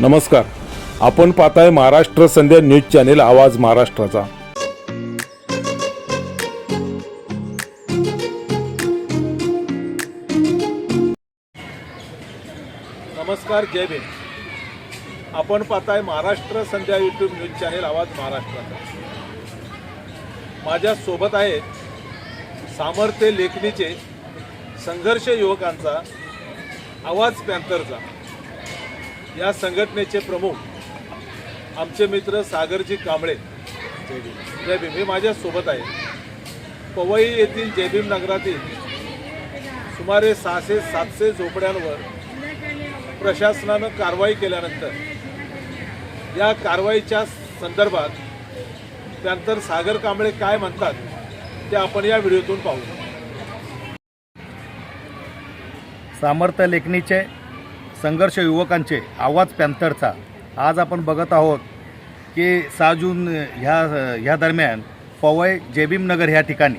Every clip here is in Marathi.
नमस्कार. आपण पाहताय महाराष्ट्र संध्या न्यूज चॅनेल आवाज महाराष्ट्राचा. नमस्कार जय भीम. आपण पाहताय Maharashtra Sandhya YouTube news channel आवाज महाराष्ट्राचा. माझ्या सोबत आहेत सामर्थ्य लेखणीचे संघर्ष युवकांचा आवाज पॅन्थरचा. या संघटनेचे प्रमुख आमचे मित्र सागरजी कांबळे. जय भीम. हे माझ्यासोबत आहे पवई येथील जयभीम नगरातील सुमारे सहाशे सातशे झोपड्यांवर प्रशासनानं कारवाई केल्यानंतर या कारवाईच्या संदर्भात त्यानंतर सागर कांबळे काय म्हणतात ते आपण या व्हिडिओतून पाहू. सामर्थ्य लेखणीचे संघर्ष युवकांचे आवाज पॅन्थरचा. आज आपण बघत आहोत की सहा जून ह्या ह्या दरम्यान पवई जेबीमनगर ह्या ठिकाणी.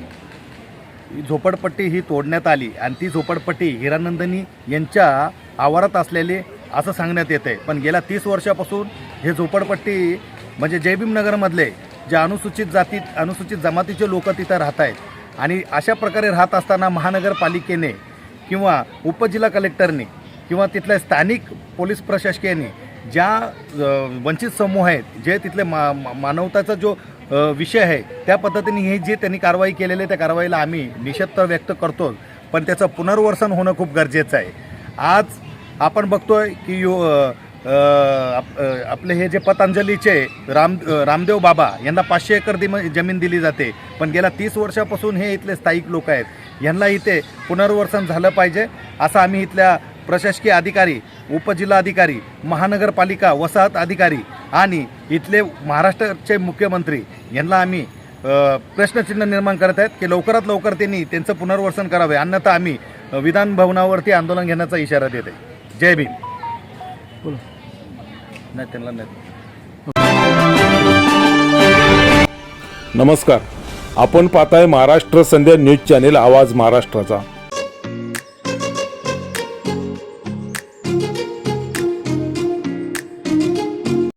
झोपडपट्टी ही तोडण्यात आली आणि ती झोपडपट्टी हिरानंदनी यांच्या आवारात असलेली असं सांगण्यात येते पण गेल्या तीस वर्षापासून हे झोपडपट्टी म्हणजे जयभीमनगरमधले जे अनुसूचित जाती अनुसूचित जमातीचे लोक तिथं राहत आहेत आणि अशा प्रकारे राहत असताना महानगरपालिकेने किंवा उपजिल्हा कलेक्टरने किंवा तिथल्या स्थानिक पोलीस प्रशासकीयाने ज्या वंचित समूह आहेत जे तिथले मा मा- मानवताचा जो विषय आहे त्या पद्धतीने हे जी त्यांनी कारवाई केलेली आहे त्या कारवाईला आम्ही निषेध तर व्यक्त करतो पण त्याचं पुनर्वसन होणं खूप गरजेचं आहे. आज आपण बघतोय की यो आप- आपले हे जे पतंजलीचे राम रामदेव बाबा यांना पाचशे एकर दिम जमीन दिली जाते पण गेल्या तीस वर्षापासून हे इथले स्थायिक लोक आहेत यांना इथे पुनर्वसन झालं पाहिजे असं आम्ही इथल्या प्रशासकीय अधिकारी उपजिल्हा अधिकारी महानगरपालिका वसाहत अधिकारी आणि इथले महाराष्ट्राचे मुख्यमंत्री यांना आम्ही प्रश्नचिन्ह निर्माण करत आहेत की लवकरात लवकर त्यांनी त्यांचं पुनर्वसन करावे. अन्यथा आम्ही विधान भवनावरती आंदोलन घेण्याचा इशारा देत आहे. जय भीम. नाही त्यांना नाही. नमस्कार. आपण पाहताय महाराष्ट्र संध्या न्यूज चॅनेल आवाज महाराष्ट्राचा.